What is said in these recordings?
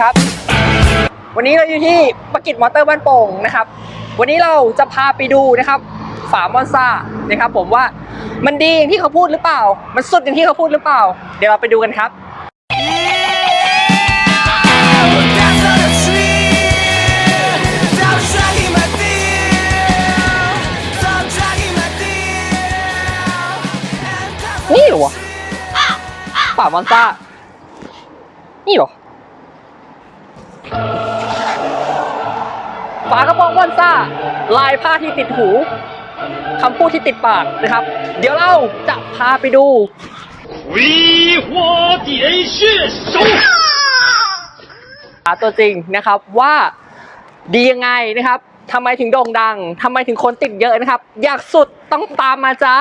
ครับ วันนี้เราอยู่ที่ปกิจมอเตอร์บ้านโป่งนะครับ วันนี้เราจะพาไปดูนะครับฝามอนซ่านะครับ ผมว่ามันดีอย่างที่เขาพูดหรือเปล่า มันสุดอย่างที่เขาพูดหรือเปล่า เดี๋ยวเราไปดูกันครับนี่เหรอวะฝามอนซ่านี่เหรอ ฝากระโปรงว่อนซ่า ลายผ้าที่ติดหูคำพูดที่ติดปากนะครับ เดี๋ยวเราจะพาไปดูวีหัวเดียชื่อสูาตัวจริงนะครับว่าดียังไงนะครับทำไมถึงโด่งดังทำไมถึงคนติดเยอะนะครับ อยากสุดต้องตามมาจ้า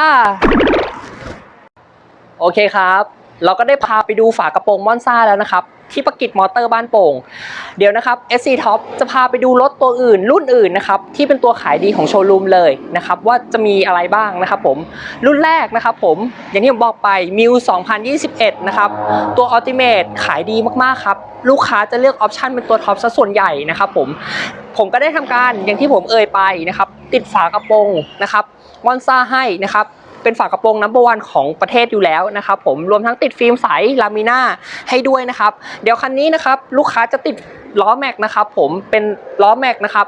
โอเคครับ เราก็ได้พาไปดูฝากระโปรงมอนซ่าแล้วนะครับ ที่ประกิจมอเตอร์บ้านโป่ง เดี๋ยวนะครับ SC Top จะพาไปดูรถตัวอื่น รุ่นอื่นนะครับที่เป็นตัวขายดีของโชว์รูมเลยนะครับว่าจะมีอะไรบ้างนะครับผมรุ่นแรกนะครับผมอย่างที่ผมบอกไป m ิว2021 นะครับ ตัว Ultimate ขายดีมากๆครับลูกค้าจะเลือกออปชันเป็นตัวท็อปซะส่วนใหญ่นะครับผมผมก็ได้ทำการอย่างที่ผมเอ่ยไปนะครับติดฝากระโปรงนะครับมอนซ่าให้นะครับ เป็นฝากระโปรงนัมเบอร์วันของประเทศอยู่แล้วนะครับผมรวมทั้งติดฟิล์มใสลามิน่าให้ด้วยนะครับ เดี๋ยวคันนี้นะครับลูกค้าจะติดล้อแม็กนะครับผมเป็นล้อแม็กนะครับ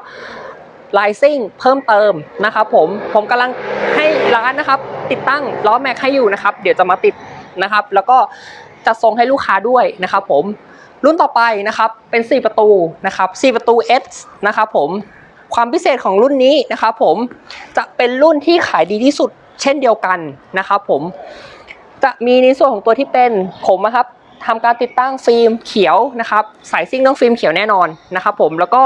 ลายซิ่งเพิ่มเติมนะครับผมผมกำลังให้ร้านนะครับ ติดตั้งล้อแม็กให้อยู่นะครับ เดี๋ยวจะมาติดนะครับ แล้วก็จัดทรงให้ลูกค้าด้วยนะครับ ผมรุ่นต่อไปนะครับเป็น 4 ประตูนะครับ4ประตู S นะครับผมความพิเศษของรุ่นนี้นะครับผมจะเป็นรุ่นที่ขายดีที่สุด เช่นเดียวกันนะครับผมจะมีในส่วนของตัวที่เป็นผมนะครับ ทำการติดตั้งฟิล์มเขียวนะครับสายซิ่งต้องฟิล์มเขียวแน่นอนนะครับผมแล้วก็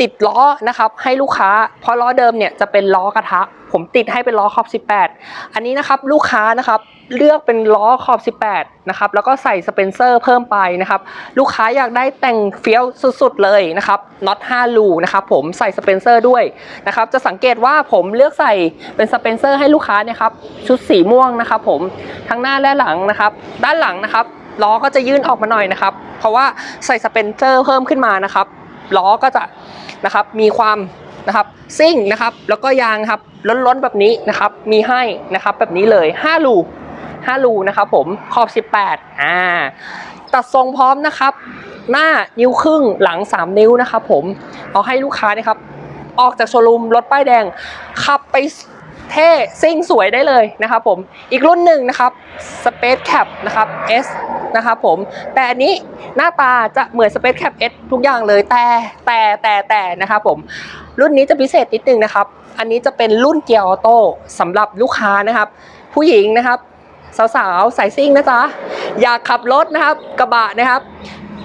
ติดล้อนะครับให้ลูกค้า เพราะล้อเดิมเนี่ยจะเป็นล้อกระทะ ผมติดให้เป็นล้อขอบ 18 อันนี้นะครับลูกค้านะครับเลือกเป็นล้อขอบ 18 นะครับแล้วก็ใส่สเปนเซอร์เพิ่มไปนะครับลูกค้าอยากได้แต่งเฟี้ยวสุดๆเลยนะครับน็อต5รูนะครับผมใส่สเปนเซอร์ด้วยนะครับจะสังเกตว่าผมเลือกใส่เป็นสเปนเซอร์ให้ลูกค้าเนี่ยครับชุดสีม่วงนะครับผมทั้งหน้าและหลังนะครับด้านหลังนะครับ ล้อก็จะยื่นออกมาหน่อยนะครับ เพราะว่าใส่สเปนเซอร์เพิ่มขึ้นมานะครับล้อก็จะนะครับมีความนะครับซิ่งนะครับ แล้วก็ยางครับล้นๆแบบนี้นะครับ มีให้นะครับแบบนี้เลย5รู5รูนะครับผมขอบ 18อ่าตัดทรงพร้อมนะครับ หน้านิ้วครึ่งหลัง 3 นิ้วนะครับผมเอาให้ลูกค้านะครับ ออกจากโชว์รูมรถป้ายแดง ขับไป เท่ซิ่งสวยได้เลยนะครับผมอีกรุ่นหนึ่งนะครับ Space Cap นะครับ S นะครับผมแต่อันนี้หน้าตาจะเหมือน Space Cap S ทุกอย่างเลยแต่แต่แต่แต่นะครับผมรุ่นนี้จะพิเศษนิดนึงนะครับ อันนี้จะเป็นรุ่นเกียร์ออโต้สำหรับลูกค้านะครับ ผู้หญิงนะครับ สาวๆสายซิ่งนะจ๊ะอยากขับรถนะครับกระบะนะครับ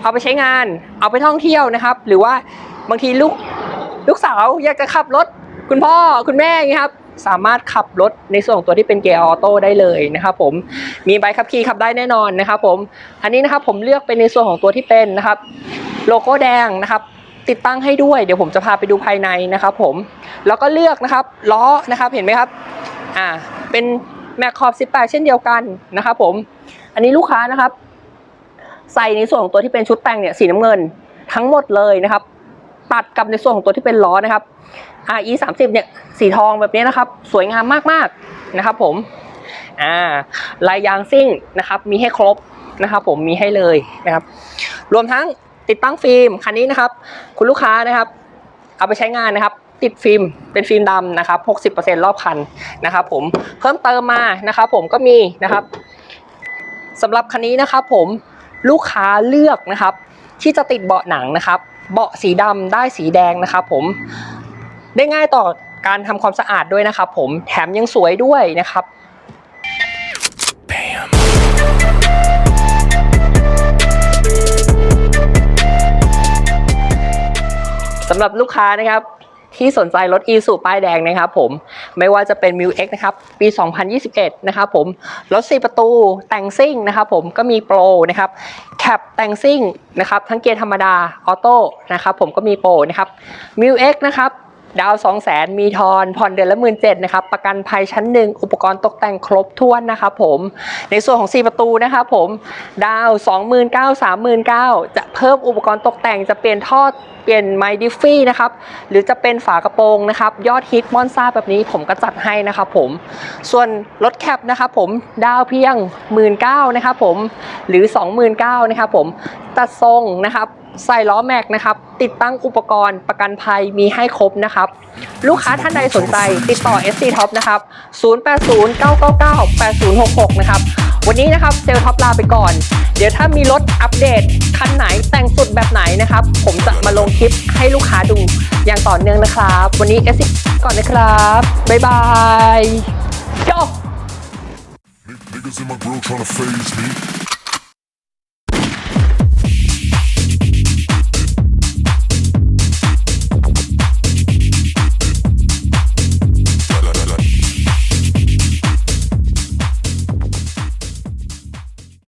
เอาไปใช้งาน เอาไปท่องเที่ยวนะครับ หรือว่าบางทีลูกลูกสาวอยากจะขับรถคุณพ่อคุณแม่อย่างนี้ครับ สามารถขับรถในส่วนของตัวที่เป็นเกียร์ออโต้ได้เลยนะครับผมมีใบขับขี่ขับได้แน่นอนนะครับผมอันนี้นะครับผมเลือกเป็นในส่วนของตัวที่เป็นนะครับโลโก้แดงนะครับติดตั้งให้ด้วยเดี๋ยวผมจะพาไปดูภายในนะครับผมแล้วก็เลือกนะครับล้อนะครับเห็นไหมครับอ่าเป็นแม็กขอบ18 เช่นเดียวกันนะครับผมอันนี้ลูกค้านะครับ ใส่ในส่วนของตัวที่เป็นชุดแต่งเนี่ยสีน้ำเงินทั้งหมดเลยนะครับ ตัดกับในส่วนของตัวที่เป็นล้อนะครับ RE 30เนี่ยสีทองแบบนี้นะครับ สวยงามมากๆนะครับ ผมอ่าลายยางซิ่งนะครับ มีให้ครบนะครับ ผมมีให้เลยนะครับ รวมทั้งติดตั้งฟิล์มคันนี้นะครับ คุณลูกค้านะครับ เอาไปใช้งานนะครับ ติดฟิล์มเป็นฟิล์มดำนะครับ 60%รอบคันนะครับ ผมเพิ่มเติมมานะครับ ผมก็มีนะครับสำหรับคันนี้นะครับ ผมลูกค้าเลือกนะครับ ที่จะติดเบาะหนังนะครับ เบาะสีดำได้สีแดงนะครับผมได้ง่ายต่อการทำความสะอาดด้วยนะครับผมแถมยังสวยด้วยนะครับสำหรับลูกค้านะครับที่สนใจรถ e สูป้ายแดงนะครับผมไม่ว่าจะเป็น m ิ X นะครับปี 2021 นะครับผมรถ 4 ประตูแต่งซิ่งนะครับผมก็มีโปรนะครับ ท็บแต่งซิ่งนะครับทั้งเกียร์ธรรมดาออโต้นะครับผมก็มีโปรนะครับมิวเอ็กนะครับดาว 2 0 0แสนมีทอน ผ่อนเดือนละ1 7ื่นนะครับ ประกันภัยชั้นหนึ่งอุปกรณ์ตกแต่งครบถ้วนนะครับผม ในส่วนของ 4 ประตูนะครับผม ดาว 29,000 39,000 จะเพิ่มอุปกรณ์ตกแต่งจะเปลี่ยนท่อ ปลี่ยนไมค์ดิฟฟี่นะครับหรือจะเป็นฝากระโปรงนะครับยอดฮิตมอนซ่าแบบนี้ผมก็จัดให้นะครับผมส่วนรถแคปนะครับผมดาวเพียง 19,000นะครับผมหรือ 29,000นะครับผมตัดทรงนะครับใส่ล้อแม็กนะครับ ติดตั้งอุปกรณ์ประกันภัยมีให้ครบนะครับ ลูกค้าท่านใดสนใจติดต่อ SC Top นะครับ 0809998066 นะครับ วันนี้นะครับเซลท็อปลาไปก่อน เดี๋ยวถ้ามีรถอัปเดตคันไหนแต่งสุดแบบไหนนะครับ ผมจะมาลงคลิปให้ลูกค้าดูอย่างต่อเนื่องนะครับ วันนี้เอสิก่อนนะครับ บ๊ายบายจบ Niggas in my grill tryna phase me.